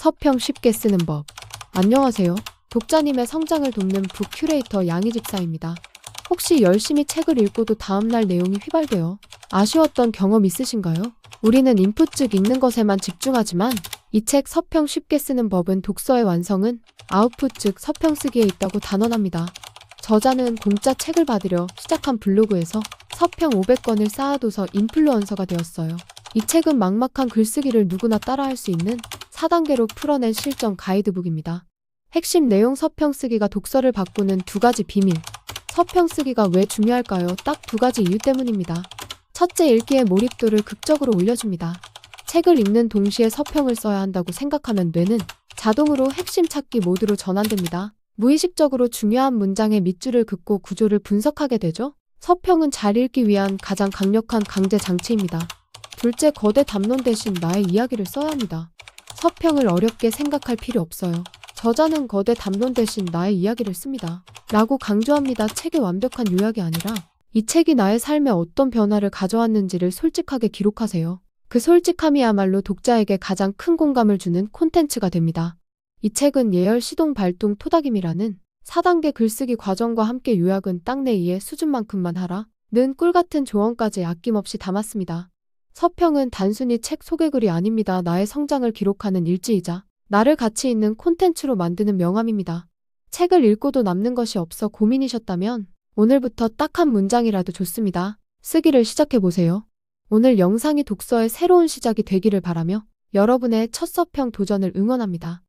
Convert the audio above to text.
서평 쉽게 쓰는 법. 안녕하세요. 독자님의 성장을 돕는 북 큐레이터 양희집사입니다. 혹시 열심히 책을 읽고도 다음날 내용이 휘발되어 아쉬웠던 경험 있으신가요? 우리는 인풋 즉 읽는 것에만 집중하지만 이 책 서평 쉽게 쓰는 법은 독서의 완성은 아웃풋 즉 서평 쓰기에 있다고 단언합니다. 저자는 공짜 책을 받으려 시작한 블로그에서 서평 500권을 쌓아둬서 인플루언서가 되었어요. 이 책은 막막한 글쓰기를 누구나 따라할 수 있는 4단계로 풀어낸 실전 가이드북입니다. 핵심 내용 서평 쓰기가 독서를 바꾸는 두 가지 비밀. 서평 쓰기가 왜 중요할까요? 딱 두 가지 이유 때문입니다. 첫째, 읽기의 몰입도를 극적으로 올려줍니다. 책을 읽는 동시에 서평을 써야 한다고 생각하면 뇌는 자동으로 핵심 찾기 모드로 전환됩니다. 무의식적으로 중요한 문장의 밑줄을 긋고 구조를 분석하게 되죠. 서평은 잘 읽기 위한 가장 강력한 강제 장치입니다. 둘째, 거대 담론 대신 나의 이야기를 써야 합니다. 서평을 어렵게 생각할 필요 없어요. 저자는 거대 담론 대신 나의 이야기를 씁니다. 라고 강조합니다. 책의 완벽한 요약이 아니라 이 책이 나의 삶에 어떤 변화를 가져왔는지를 솔직하게 기록하세요. 그 솔직함이야말로 독자에게 가장 큰 공감을 주는 콘텐츠가 됩니다. 이 책은 예열 시동 발동 토닥임이라는 4단계 글쓰기 과정과 함께 요약은 땅내 이의 수준만큼만 하라. 는 꿀 같은 조언까지 아낌없이 담았습니다. 서평은 단순히 책 소개글이 아닙니다. 나의 성장을 기록하는 일지이자 나를 가치 있는 콘텐츠로 만드는 명함입니다. 책을 읽고도 남는 것이 없어 고민이셨다면 오늘부터 딱 한 문장이라도 좋습니다. 쓰기를 시작해보세요. 오늘 영상이 독서의 새로운 시작이 되기를 바라며 여러분의 첫 서평 도전을 응원합니다.